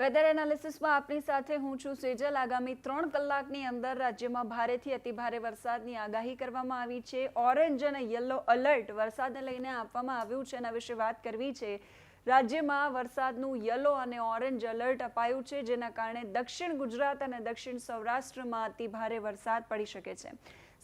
Weather એનાલિસિસમાં આપની સાથે હું છું સેજલ. આગામી ત્રણ કલાકની અંદર રાજ્યમાં ભારેથી અતિભારે વરસાદની આગાહી કરવામાં આવી છે. ઓરેન્જ અને યલો અલર્ટ વરસાદને લઈને આપવામાં આવ્યું છે એના વિશે વાત કરવી છે. રાજ્યમાં વરસાદનું યલો અને ઓરેન્જ એલર્ટ અપાયું છે, જેના કારણે દક્ષિણ ગુજરાત અને દક્ષિણ સૌરાષ્ટ્રમાં અતિભારે વરસાદ પડી શકે છે.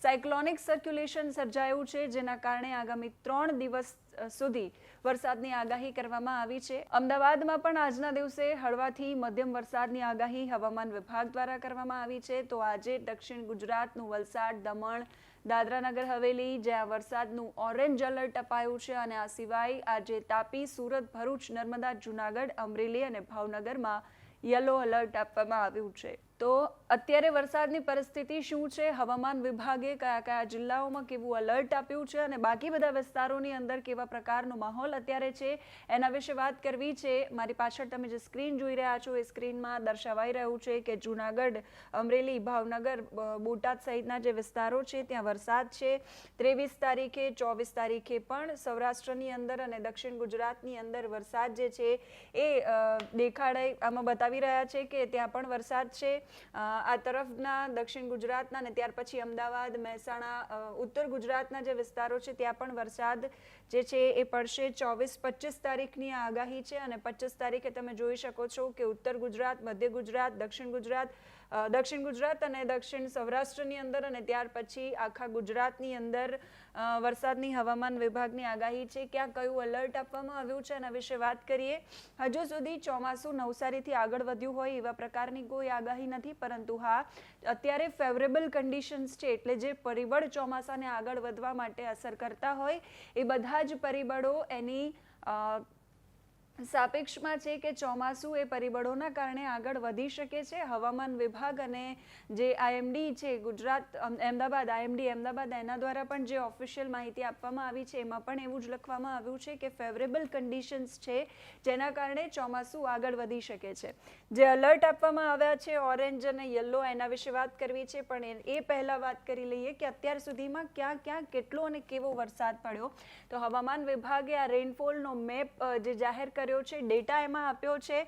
સાયક્લોનિક સર્ક્યુલેશન સર્જાયું છે, જેના કારણે આગામી ત્રણ દિવસ સુધી વરસાદની આગાહી કરવામાં આવી છે. અમદાવાદમાં પણ આજના દિવસે હળવાથી મધ્યમ વરસાદની આગાહી હવામાન વિભાગ દ્વારા કરવામાં આવી છે. તો આજે દક્ષિણ ગુજરાતનું વલસાડ, દમણ, દાદરાનગર, હવેલી, જ્યાં વરસાદનું ઓરેન્જ એલર્ટ અપાયું છે અને આ સિવાય આજે તાપી, સુરત, ભરૂચ, નર્મદા, જૂનાગઢ, અમરેલી અને ભાવનગરમાં યલો એલર્ટ આપવામાં આવ્યું છે. તો અત્યારે વરસાદની પરિસ્થિતિ શું છે? હવામાન વિભાગે કયા કયા જિલ્લાઓમાં કેવું અલર્ટ આપ્યું છે? અને બાકી બધા વિસ્તારોની અંદર કેવા પ્રકારનો માહોલ અત્યારે છે? એના વિશે વાત કરવી છે. મારી પાછળ તમે જે સ્ક્રીન જોઈ રહ્યા છો, એ સ્ક્રીનમાં દર્શાવાઈ રહ્યું છે કે જૂનાગઢ, અમરેલી, ભાવનગર બોટાદ સહિતના જે વિસ્તારો છે, ત્યાં વરસાદ છે. ત્રેવીસ તારીખે, ચોવીસ તારીખે પણ સૌરાષ્ટ્રની અંદર અને દક્ષિણ ગુજરાતની અંદર વરસાદ જે છે, એ દેખાડાઈ આમાં બતાવી રહ્યા છે કે ત્યાં પણ વરસાદ છે. આ તરફના દક્ષિણ ગુજરાતના અને ત્યાર પછી અમદાવાદ, મહેસાણા ઉત્તર ગુજરાતના જે વિસ્તારો છે, ત્યાં પણ વરસાદ જે છે એ પડશે ચોવીસ પચીસ તારીખની આ આગાહી છે અને પચીસ તારીખે તમે જોઈ શકો છો કે ઉત્તર ગુજરાત, મધ્ય ગુજરાત, દક્ષિણ ગુજરાત દક્ષિણ ગુજરાત અને દક્ષિણ સૌરાષ્ટ્રની અંદર અને ત્યાર પછી આખા ગુજરાતની અંદર વરસાદની હવામાન વિભાગની આગાહી છે ક્યાં કયું એલર્ટ આપવામાં આવ્યું છે એના વિશે વાત કરીએ. હજુ સુધી ચોમાસું નવસારીથી આગળ વધ્યું હોય એવા પ્રકારની કોઈ આગાહી નથી, પરંતુ હા, અત્યારે ફેવરેબલ કન્ડિશન્સ છે એટલે જે પરિબળ ચોમાસાને આગળ વધવા માટે અસર કરતા હોય એ બધા જ પરિબળો એની સાપેક્ષમાં છે કે ચોમાસું એ પરિબળોના કારણે આગળ વધી શકે છે. હવામાન વિભાગ અને જે આઈએમડી છે, ગુજરાત અમદાવાદ, આઈએમડી, અમદાવાદ, એના દ્વારા પણ જે ઓફિશિયલ માહિતી આપવામાં આવી છે, એમાં પણ એવું જ લખવામાં આવ્યું છે કે ફેવરેબલ કન્ડિશન્સ છે, જેના કારણે ચોમાસું આગળ વધી શકે છે. જે અલર્ટ આપવામાં આવ્યા છે ઓરેન્જ અને યલો એના વિશે વાત કરવી છે, પણ એ- પહેલા વાત કરી લઈએ કે અત્યાર સુધીમાં ક્યાં ક્યાં, કેટલો અને કેવો વરસાદ પડ્યો. તો હવામાન વિભાગે આ રેનફોલનો મેપ જે જાહેર કર્યો છે ડેટા એમાં આપ્યો છે.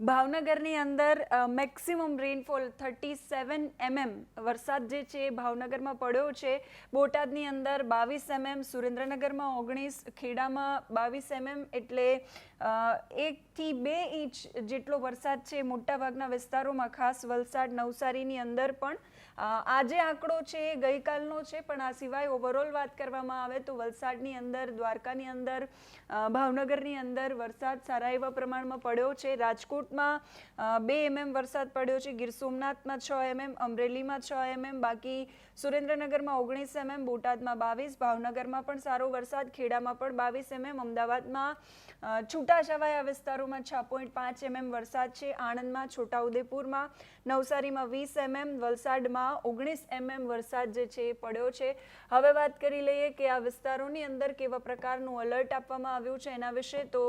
ભાવનગરની અંદર maximum rainfall thirty seven MM વરસાદ જે છે એ ભાવનગરમાં પડ્યો છે. બોટાદની અંદર બાવીસ એમએમ સુરેન્દ્રનગરમાં ઓગણીસ, ખેડામાં બાવીસ એમએમ એટલે એકથી બે ઇંચ જેટલો વરસાદ છે મોટાભાગના વિસ્તારોમાં, ખાસ વલસાડ, નવસારીની અંદર પણ. આ જે આંકડો છે એ ગઈકાલનો છે, પણ આ સિવાય ઓવરઓલ વાત કરવામાં આવે તો વલસાડની અંદર, દ્વારકાની અંદર ભાવનગરની અંદર વરસાદ સારા એવા પ્રમાણમાં પડ્યો છે. રાજકોટમાં બે એમએમ વરસાદ પડ્યો છે. ગીર સોમનાથમાં છ એમએમ, અમરેલીમાં છ એમએમ, બાકી સુરેન્દ્રનગરમાં ઓગણીસ એમએમ, બોટાદમાં બાવીસ, ભાવનગરમાં પણ સારો વરસાદ, ખેડામાં પણ બાવીસ એમએમ, અમદાવાદમાં છૂટા છૂટાછવાયા વિસ્તારોમાં છ પોઈન્ટ પાંચ એમએમ વરસાદ છે. આણંદમાં, છોટાઉદેપુરમાં, નવસારીમાં વીસ એમએમ, વલસાડમાં ઓગણીસ એમએમ વરસાદ જે છે એ પડ્યો છે. હવે વાત કરી લઈએ કે આ વિસ્તારોની અંદર કેવા પ્રકારનું અલર્ટ આપવામાં આવ્યું છે એના વિશે તો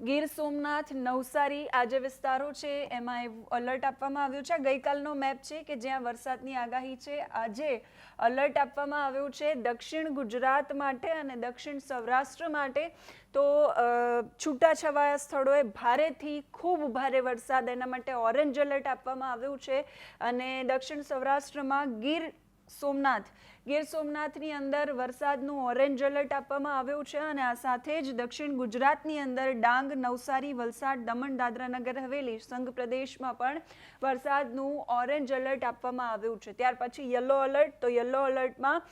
ગીર સોમનાથ, નવસારી આ જે વિસ્તારો છે, એમાં એવું અલર્ટ આપવામાં આવ્યું છે. ગઈકાલનો મેપ છે કે જ્યાં વરસાદની આગાહી છે. આજે અલર્ટ આપવામાં આવ્યું છે દક્ષિણ ગુજરાત માટે અને દક્ષિણ સૌરાષ્ટ્ર માટે. તો છૂટાછવાયા સ્થળોએ ભારેથી ખૂબ ભારે વરસાદ. એના માટે ઓરેન્જ એલર્ટ આપવામાં આવ્યું છે. અને દક્ષિણ સૌરાષ્ટ્રમાં ગીર સોમનાથ. ગીર સોમનાથની અંદર વરસાદનું ઓરેન્જ એલર્ટ આપવામાં આવ્યું છે અને આ સાથે જ દક્ષિણ ગુજરાતની અંદર ડાંગ, નવસારી, વલસાડ, દમણ, દાદરાનગર, હવેલી સંઘ પ્રદેશમાં પણ વરસાદનું ઓરેન્જ એલર્ટ આપવામાં આવ્યું છે. ત્યાર પછી યલો એલર્ટ તો યલો એલર્ટમાં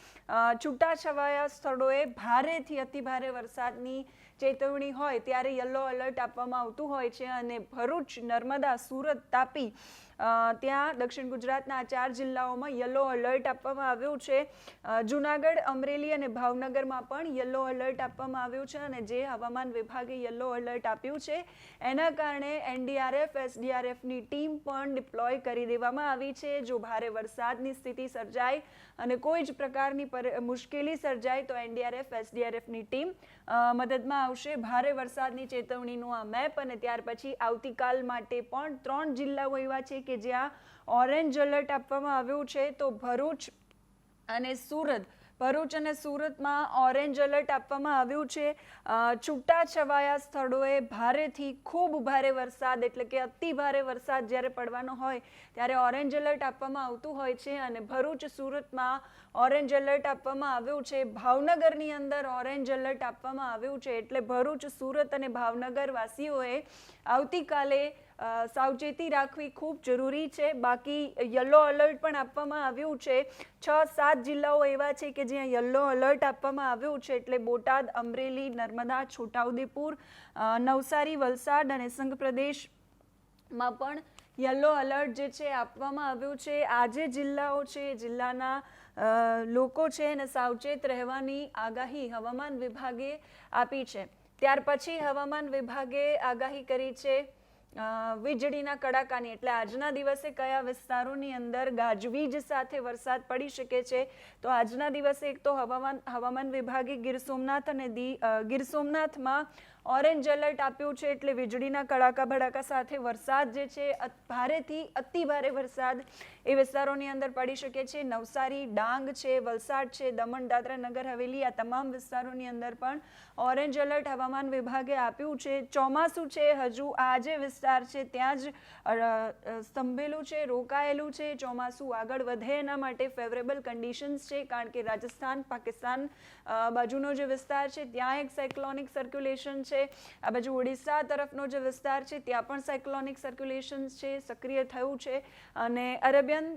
છૂટાછવાયા સ્થળોએ ભારેથી અતિભારે વરસાદની ચેતવણી હોય ત્યારે યલો એલર્ટ આપવામાં આવતું હોય છે અને ભરૂચ, નર્મદા, સુરત તાપી ત્યાં દક્ષિણ ગુજરાતના ચાર જિલ્લાઓમાં યલો એલર્ટ આપવામાં આવ્યું છે. જૂનાગઢ, અમરેલી અને ભાવનગરમાં પણ યલો એલર્ટ આપવામાં આવ્યું છે અને જે હવામાન વિભાગે યલો એલર્ટ આપ્યું છે, એના કારણે એનડીઆરએફ, એસડીઆરએફની ટીમ પણ ડિપ્લોય કરી દેવામાં આવી છે. જો ભારે વરસાદની સ્થિતિ સર્જાય અને કોઈ જ પ્રકારની પર- મુશ્કેલી સર્જાય તો એનડીઆરએફ, એસડીઆરએફની ટીમ મદદમાં આવશે. ભારે વરસાદની ચેતવણીનું આ મેપ અને ત્યાર પછી આવતીકાલ માટે પણ ત્રણ જિલ્લાઓ એવા છે કે જ્યાં ઓરેન્જ એલર્ટ આપવામાં આવ્યું છે તો ભરૂચ અને સુરત ભરૂચ અને સુરતમાં ઓરેન્જ એલર્ટ આપવામાં આવ્યું છે. અ, છૂટા છવાયા સ્થળોએ ભારેથી ખૂબ ભારે વરસાદ એટલે કે અતિ ભારે વરસાદ જ્યારે પડવાનો હોય ત્યારે ઓરેન્જ એલર્ટ આપવામાં આવતું હોય છે અને ભરૂચ સુરતમાં ઓરેન્જ એલર્ટ આપવામાં આવ્યું છે. ભાવનગરની અંદર ઓરેન્જ એલર્ટ આપવામાં આવ્યું છે એટલે ભરૂચ સુરત અને ભાવનગર વાસીઓએ આવતીકાલે સાવચેતી રાખવી ખૂબ જરૂરી છે. બાકી યલો અલર્ટ પણ આપવામાં આવ્યું છે. છ, સાત જિલ્લાઓ એવા છે કે જ્યાં યલો અલર્ટ આપવામાં આવ્યું છે એટલે બોટાદ, અમરેલી, નર્મદા, છોટાઉદેપુર નવસારી, વલસાડ અને સંઘ પ્રદેશમાં પણ યલો અલર્ટ જે છે આપવામાં આવ્યું છે. આ જે જિલ્લાઓ છે એ જિલ્લાના લોકો છે એને સાવચેત રહેવાની આગાહી હવામાન વિભાગે આપી છે. ત્યાર પછી હવામાન વિભાગે આગાહી કરી છે. વીજળીના કડાકાની એટલે આજના દિવસે કયા વિસ્તારોની અંદર ગાજવીજ સાથે વરસાદ પડી શકે છે? તો આજના દિવસે એક તો હવામાન હવામાન વિભાગે ગીર સોમનાથ અને દી ગીર સોમનાથમાં ઓરેન્જ એલર્ટ આપ્યું છે એટલે વીજળીના કડાકા ભડાકા સાથે વરસાદ જે છે ભારેથી અતિ ભારે વરસાદ એ વિસ્તારોની અંદર પડી શકે છે. નવસારી, ડાંગ છે, વલસાડ છે, દમણ, દાદરા નગર, હવેલી આ તમામ વિસ્તારોની અંદર પણ ઓરેન્જ એલર્ટ હવામાન વિભાગે આપ્યું છે. ચોમાસું છે હજુ, આ જે વિસ્તાર છે ત્યાં જ સ્તંભેલું છે, રોકાયેલું છે. ચોમાસું આગળ વધે એના માટે ફેવરેબલ કન્ડિશન્સ છે, કારણ કે રાજસ્થાન, પાકિસ્તાન બાજુનો જે વિસ્તાર છે, ત્યાં એક સાયક્લોનિક સર્ક્યુલેશન છે. આ બાજુ ઓડિશા તરફનો જે વિસ્તાર છે, ત્યાં પણ સાયક્લોનિક સર્ક્યુલેશન છે, સક્રિય થયું છે. અને અરેબિયન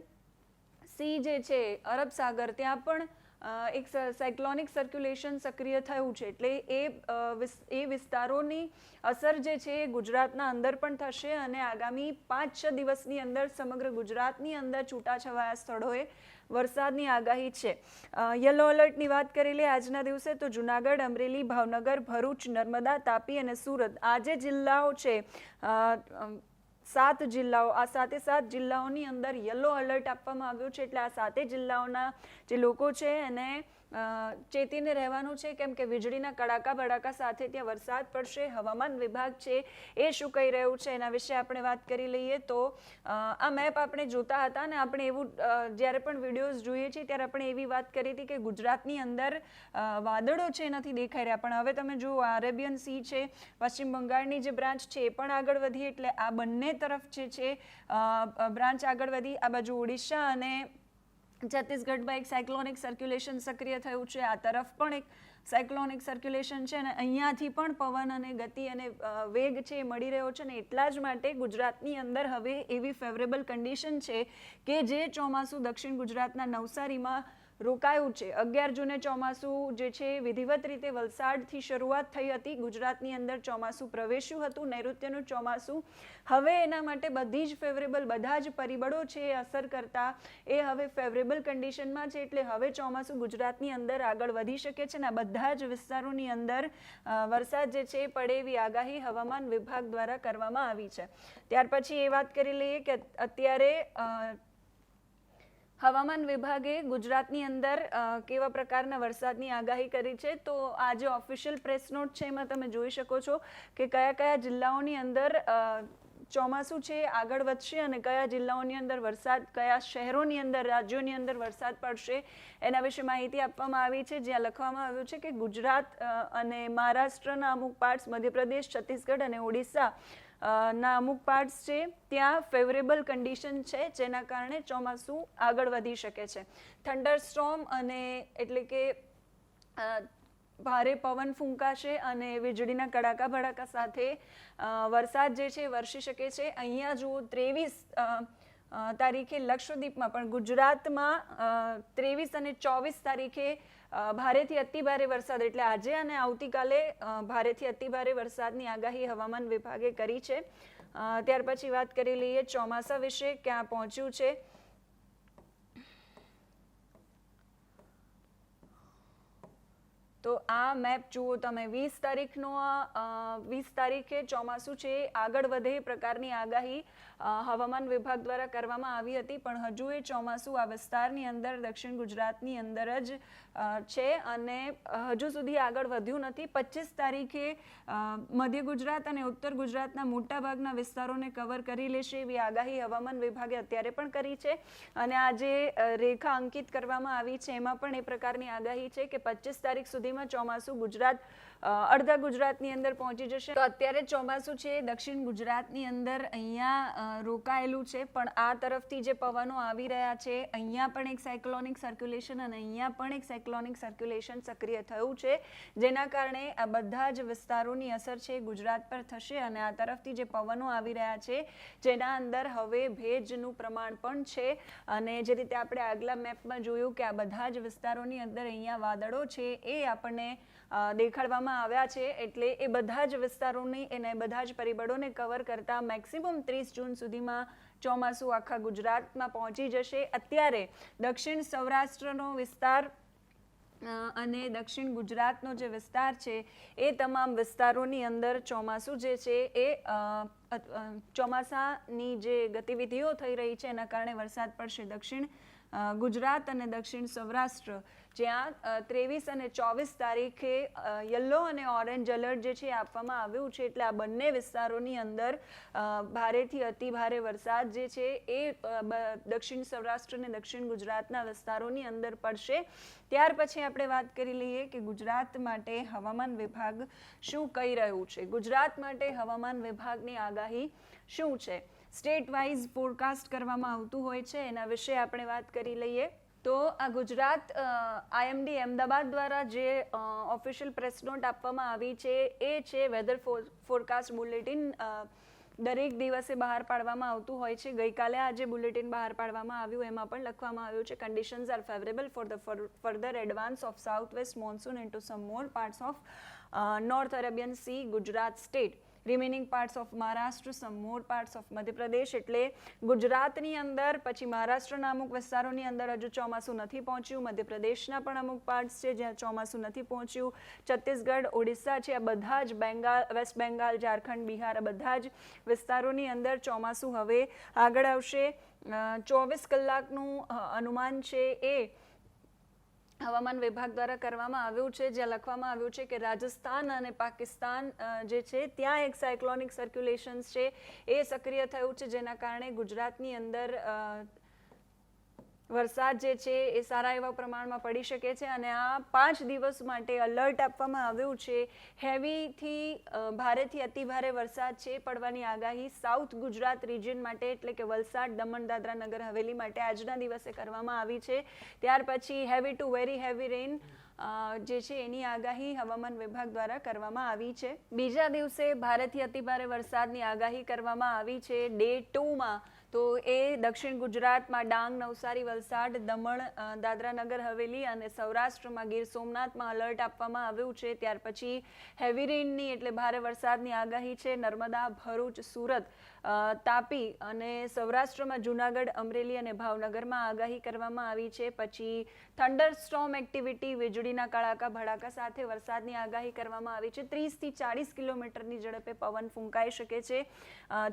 સી જે છે, અરબ સાગર, ત્યાં પણ એક સાયક્લોનિક સર્ક્યુલેશન સક્રિય થયું છે. એટલે એ એ વિસ્તારોની અસર જે છે એ ગુજરાતના અંદર પણ થશે અને આગામી પાંચ છ દિવસની અંદર સમગ્ર ગુજરાતની અંદર છૂટાછવાયા સ્થળોએ વરસાદની આગાહી છે. યલો એલર્ટની વાત કરી લઈએ આજના દિવસે તો જુનાગઢ, અમરેલી, ભાવનગર, ભરૂચ, નર્મદા, તાપી અને સુરત આ જે જિલ્લાઓ છે સાત જિલ્લાઓ, આ સાતે સાત જિલ્લાઓની અંદર યલો એલર્ટ આપવામાં આવ્યું છે. એટલે આ સાતે જિલ્લાઓના જે લોકો છે એને ચેતીને રહેવાનું છે. કેમ કે વીજળીના કડાકા ભડાકા સાથે ત્યાં વરસાદ પડશે. હવામાન વિભાગ છે એ શું કહી રહ્યું છે એના વિશે આપણે વાત કરી લઈએ તો આ મેપ આપણે જોતા હતા અને આપણે એવું જ્યારે પણ વિડીયોઝ જોઈએ છીએ ત્યારે આપણે એવી વાત કરી હતી કે ગુજરાતની અંદર વાદળો છે નથી દેખાઈ રહ્યા. પણ હવે તમે જુઓ અરેબિયન સી છે, પશ્ચિમ બંગાળની જે બ્રાન્ચ છે એ પણ આગળ વધી. એટલે આ બંને તરફ જે છે બ્રાન્ચ આગળ વધી. આ બાજુ ઓડિશા અને છત્તીસગઢમાં એક સાયક્લોનિક સર્ક્યુલેશન સક્રિય થયું છે. આ તરફ પણ એક સાયક્લોનિક સર્ક્યુલેશન છે અને અહીંયાથી પણ પવન અને ગતિ અને વેગ છે એ મળી રહ્યો છે અને એટલા જ માટે ગુજરાતની અંદર હવે એવી ફેવરેબલ કન્ડિશન છે કે જે ચોમાસું દક્ષિણ ગુજરાતના નવસારીમાં રોકાયું છે. અગિયાર જૂને ચોમાસું જે છે, વિધિવત રીતે વલસાડથી શરૂઆત થઈ હતી. ગુજરાતની અંદર ચોમાસું પ્રવેશ્યું હતું. નૈઋત્યનું ચોમાસું હવે એના માટે બધી જ ફેવરેબલ બધા જ પરિબળો છે, અસર કરતા એ હવે ફેવરેબલ કન્ડિશનમાં છે, એટલે હવે ચોમાસું ગુજરાતની અંદર આગળ વધી શકે છે અને બધા જ વિસ્તારોની અંદર વરસાદ જે છે, પડે એવી આગાહી હવામાન વિભાગ દ્વારા કરવામાં આવી છે. ત્યાર પછી એ વાત કરી લઈએ કે અત્યારે હવામાન વિભાગે ગુજરાતની અંદર કેવા પ્રકારના વરસાદની આગાહી કરી છે? તો આ જે ઓફિશિયલ પ્રેસ નોટ છે, એમાં તમે જોઈ શકો છો કે કયા કયા જિલ્લાઓની અંદર ચોમાસું છે, આગળ વધશે અને કયા જિલ્લાઓની અંદર વરસાદ, કયા શહેરોની અંદર, રાજ્યોની અંદર વરસાદ પડશે, એના વિશે માહિતી આપવામાં આવી છે. જ્યાં લખવામાં આવ્યું છે કે ગુજરાત અને મહારાષ્ટ્રના અમુક પાર્ટ્સ મધ્યપ્રદેશ, છત્તીસગઢ અને ઓડિશા ના, અમુક પાર્ટ્સ છે, ત્યાં ફેવરેબલ કન્ડિશન છે, જેના કારણે ચોમાસું આગળ વધી શકે છે. થંડર સ્ટોમ અને એટલે કે ભારે પવન ફૂંકાશે અને વીજળીના કડાકા ભડાકા સાથે વરસાદ જે છે વરસી શકે છે. અહીંયા જુઓ, ત્રેવીસ તારીખે લક્ષદ્વીપમાં, પણ ગુજરાતમાં ત્રેવીસ અને ચોવીસ તારીખે ભારેથી અતિ ભારે વરસાદ, એટલે આજે અને આવતીકાલે ભારેથી અતિ ભારે વરસાદની આગાહી હવામાન વિભાગે કરી છે. ત્યાર પછી વાત કરી લઈએ ચોમાસા વિશે, ક્યાં પહોંચ્યું છે. તો આ મેપ જુઓ તમે, વીસ તારીખનો વીસ તારીખે ચોમાસું છે આગળ વધે એ પ્રકારની આગાહી હવામાન વિભાગ દ્વારા કરવામાં આવી હતી, પણ હજુ એ ચોમાસું આ વિસ્તારની અંદર, દક્ષિણ ગુજરાતની અંદર જ છે અને હજુ સુધી આગળ વધ્યું નથી. પચીસ તારીખે મધ્ય ગુજરાત અને ઉત્તર ગુજરાતના મોટાભાગના વિસ્તારોને કવર કરી લેશે એવી આગાહી હવામાન વિભાગે અત્યારે પણ કરી છે. અને આ જે રેખા અંકિત કરવામાં આવી છે. એમાં પણ એ પ્રકારની આગાહી છે કે પચીસ તારીખ સુધીમાં ચોમાસું ગુજરાત અડધા ગુજરાતની અંદર પહોંચી જશે. તો અત્યારે ચોમાસું છે, દક્ષિણ ગુજરાતની અંદર અહીંયા રોકાયેલું છે, પણ આ તરફથી જે પવનો આવી રહ્યા છે, અહીંયા પણ એક સાયક્લોનિક સર્ક્યુલેશન અને અહીંયા પણ એક સાયક્લોનિક સર્ક્યુલેશન સક્રિય થયું છે, જેના કારણે આ બધા જ વિસ્તારોની અસર છે ગુજરાત પર થશે અને આ તરફથી જે પવનો આવી રહ્યા છે, જેના અંદર હવે ભેજનું પ્રમાણ પણ છે. અને જે રીતે આપણે આગલા મેપમાં જોયું કે આ બધા જ વિસ્તારોની અંદર અહીંયા વાદળો છે, એ આપણને દેખાડવામાં આવ્યા છે એટલે એ બધા જ વિસ્તારોની એને બધા જ પરિબળોને કવર કરતા મેક્સિમમ ત્રીસ જૂન સુધીમાં ચોમાસું આખા ગુજરાતમાં પહોંચી જશે. અત્યારે દક્ષિણ સૌરાષ્ટ્રનો વિસ્તાર અને દક્ષિણ ગુજરાતનો જે વિસ્તાર છે, એ તમામ વિસ્તારોની અંદર ચોમાસું જે છે એ ચોમાસાની જે ગતિવિધિઓ થઈ રહી છે, એના કારણે વરસાદ પડશે દક્ષિણ ગુજરાત અને દક્ષિણ સૌરાષ્ટ્ર. જ્યાં ત્રેવીસ અને ચોવીસ તારીખે યલો અને ઓરેન્જ એલર્ટ જે છે આપવામાં આવ્યું છે. એટલે આ બંને વિસ્તારોની અંદર ભારેથી અતિ ભારે વરસાદ જે છે એ દક્ષિણ સૌરાષ્ટ્ર અને દક્ષિણ ગુજરાતના વિસ્તારોની અંદર પડશે. ત્યાર પછી આપણે વાત કરી લઈએ કે ગુજરાત માટે હવામાન વિભાગ શું કહી રહ્યું છે? ગુજરાત માટે હવામાન વિભાગની આગાહી શું છે? સ્ટેટ વાઇઝ ફોરકાસ્ટ કરવામાં આવતું હોય છે. એના વિશે આપણે વાત કરી લઈએ. તો આ ગુજરાત આઈએમડી અમદાવાદ દ્વારા જે ઓફિશિયલ પ્રેસ નોટ આપવામાં આવી છે, એ છે વેધર ફોરકાસ્ટ બુલેટિન દરેક દિવસે બહાર પાડવામાં આવતું હોય છે. ગઈકાલે આ જે બુલેટિન બહાર પાડવામાં આવ્યું, એમાં પણ લખવામાં આવ્યું છે conditions are favourable for the further advance of south west monsoon into some more parts of north Arabian sea Gujarat state remaining parts of Maharashtra some more parts of Madhya Pradesh એટલે ગુજરાતની અંદર, પછી મહારાષ્ટ્રના અમુક વિસ્તારોની અંદર હજુ ચોમાસું નથી પહોંચ્યું મધ્યપ્રદેશના પણ અમુક પાર્ટ્સ છે જ્યાં ચોમાસું નથી પહોંચ્યું, છત્તીસગઢ, ઓડિશા છે, આ બધા જ બેંગાલ વેસ્ટ બેંગાલ ઝારખંડ બિહાર આ બધા જ વિસ્તારોની અંદર ચોમાસું હવે આગળ આવશે. ચોવીસ કલાકનું અનુમાન છે એ હવામાન વિભાગ દ્વારા કરવામાં આવ્યું છે, જ્યાં લખવામાં આવ્યું છે કે રાજસ્થાન અને પાકિસ્તાન જે છે, ત્યાં એક સાયક્લોનિક સર્ક્યુલેશન્સ છે. એ સક્રિય થયું છે, જેના કારણે ગુજરાતની અંદર વરસાદ જે છે એ સારા એવા પ્રમાણમાં પડી શકે છે અને આ પાંચ દિવસ માટે અલર્ટ આપવામાં આવ્યું છે. હેવીથી ભારેથી અતિભારે વરસાદ છે પડવાની આગાહી સાઉથ ગુજરાત રિજિયન માટે એટલે કે વલસાડ, દમણ, દાદરા નગર, હવેલી માટે આજના દિવસે કરવામાં આવી છે. ત્યાર પછી heavy to very heavy rain જે છે એની આગાહી હવામાન વિભાગ દ્વારા કરવામાં આવી છે. બીજા દિવસે ભારેથી અતિભારે વરસાદની આગાહી કરવામાં આવી છે. ડે ટુમાં તો એ દક્ષિણ ગુજરાતમાં ડાંગ, નવસારી, વલસાડ, દમણ દાદરા નગર હવેલી અને સૌરાષ્ટ્રમાં ગીર સોમનાથમાં અલર્ટ આપવામાં આવ્યું છે. ત્યાર પછી હેવી રેઇનની એટલે ભારે વરસાદની આગાહી છે. નર્મદા, ભરૂચ, સુરત તાપી અને સૌરાષ્ટ્રમાં જુનાગઢ, અમરેલી અને ભાવનગરમાં આગાહી કરવામાં આવી છે. પછી થંડર સ્ટોમ એક્ટિવિટી વીજળીના કડાકા, ભડાકા સાથે વરસાદની આગાહી કરવામાં આવી છે. ત્રીસથી ચાળીસ કિલોમીટરની ઝડપે પવન ફૂંકાઈ શકે છે.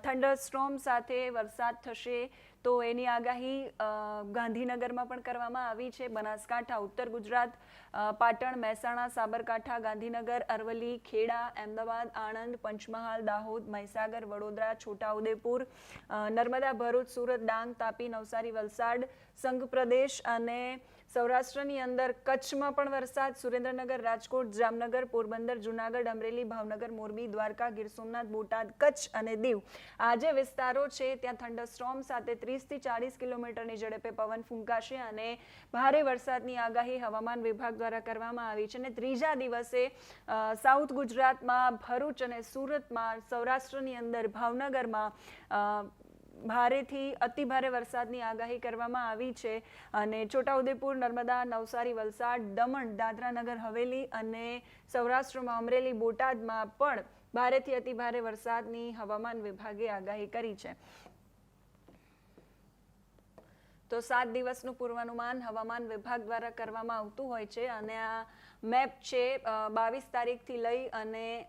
થંડર સ્ટોમ સાથે વરસાદ થશે તો એની આગાહી ગાંધીનગરમાં પણ કરવામાં આવી છે. બનાસકાંઠા, ઉત્તર ગુજરાત પાટણ, મહેસાણા, સાબરકાંઠા, ગાંધીનગર, અરવલ્લી, ખેડા, અમદાવાદ, આણંદ, પંચમહાલ, દાહોદ, મહીસાગર, વડોદરા, છોટાઉદેપુર નર્મદા, ભરૂચ, સુરત, ડાંગ, તાપી, નવસારી, વલસાડ સંઘ પ્રદેશ અને સૌરાષ્ટ્રની અંદર કચ્છમાં પણ વરસાદ, સુરેન્દ્રનગર, રાજકોટ, જામનગર, પોરબંદર, જુનાગઢ, અમરેલી, ભાવનગર, મોરબી, દ્વારકા, ગીર સોમનાથ, બોટાદ, કચ્છ અને દીવ. આ જે વિસ્તારો છે, ત્યાં થંડરસ્ટોર્મ સાથે ત્રીસથી ચાળીસ કિલોમીટરની ઝડપે પવન ફૂંકાશે અને ભારે વરસાદની આગાહી હવામાન વિભાગ દ્વારા કરવામાં આવી છે. અને ત્રીજા દિવસે સાઉથ ગુજરાતમાં ભરૂચ અને સુરતમાં સૌરાષ્ટ્રની અંદર ભાવનગરમાં ભારેથી અતિ ભારે વરસાદની આગાહી કરવામાં આવી છે અને છોટાઉદેપુર, નર્મદા, નવસારી, વલસાડ, દમણ દાદરા નગર હવેલી અને સૌરાષ્ટ્રમાં અમરેલી, બોટાદમાં પણ ભારેથી અતિ ભારે વરસાદની હવામાન વિભાગે આગાહી કરી છે. તો સાત દિવસનું પૂર્વાનુમાન હવામાન વિભાગ દ્વારા કરવામાં આવતું હોય છે અને આ મેપ છે બાવીસ તારીખથી લઈ અને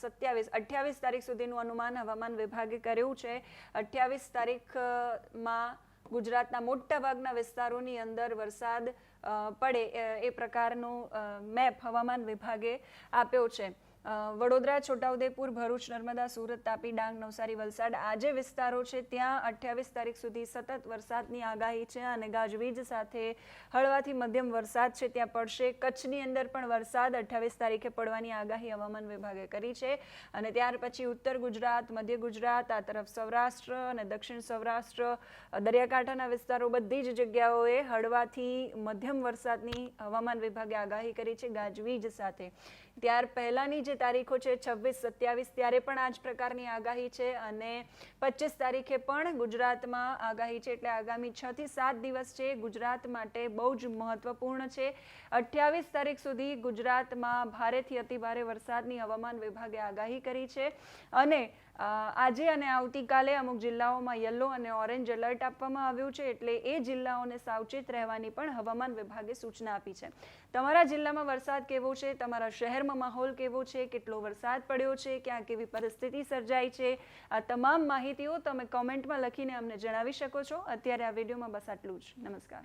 સત્યાવીસ, અઠ્યાવીસ તારીખ સુધીનું અનુમાન હવામાન વિભાગે કર્યું છે. અઠ્યાવીસ તારીખમાં ગુજરાતના મોટાભાગના વિસ્તારોની અંદર વરસાદ પડે એ પ્રકારનો મેપ હવામાન વિભાગે આપ્યો છે. વડોદરા, છોટાઉદેપુર, ભરૂચ, નર્મદા, સુરત, તાપી, ડાંગ, નવસારી, વલસાડ આ જે વિસ્તારો છે, ત્યાં અઠ્યાવીસ તારીખ સુધી સતત વરસાદની આગાહી છે અને ગાજવીજ સાથે હળવાથી મધ્યમ વરસાદ છે. ત્યાં પડશે કચ્છની અંદર પણ વરસાદ. અઠ્યાવીસ તારીખે પડવાની આગાહી હવામાન વિભાગે કરી છે. અને ત્યાર પછી ઉત્તર ગુજરાત, મધ્ય ગુજરાત, આ તરફ સૌરાષ્ટ્ર અને દક્ષિણ સૌરાષ્ટ્ર, દરિયાકાંઠાના વિસ્તારો બધી જ જગ્યાઓએ હળવાથી મધ્યમ વરસાદની હવામાન વિભાગે આગાહી કરી છે ગાજવીજ સાથે. ત્યાર પહેલાની જે તારીખો છે, છવ્વીસ, સત્યાવીસ, ત્યારે પણ આ જ પ્રકારની આગાહી છે અને પચીસ તારીખે પણ ગુજરાતમાં આગાહી છે એટલે આગામી છ થી સાત દિવસ છે, ગુજરાત માટે બહુ જ મહત્વપૂર્ણ છે. અઠ્યાવીસ તારીખ સુધી ગુજરાતમાં ભારેથી અતિભારે વરસાદની હવામાન વિભાગે આગાહી કરી છે અને આજે અને આવતીકાલે અમુક જિલ્લાઓમાં યલો અને ઓરેન્જ એલર્ટ આપવામાં આવ્યું છે એટલે એ જિલ્લાઓને સાવચેત રહેવાની પણ હવામાન વિભાગે સૂચના આપી છે. તમારા જિલ્લામાં વરસાદ કેવો છે? તમારા શહેરમાં માહોલ કેવો છે? કેટલો વરસાદ પડ્યો છે? ક્યાં કેવી પરિસ્થિતિ સર્જાઈ છે? આ તમામ માહિતીઓ તમે કોમેન્ટમાં લખીને અમને જણાવી શકો છો. અત્યારે આ વિડીયોમાં બસ આટલું જ. નમસ્કાર.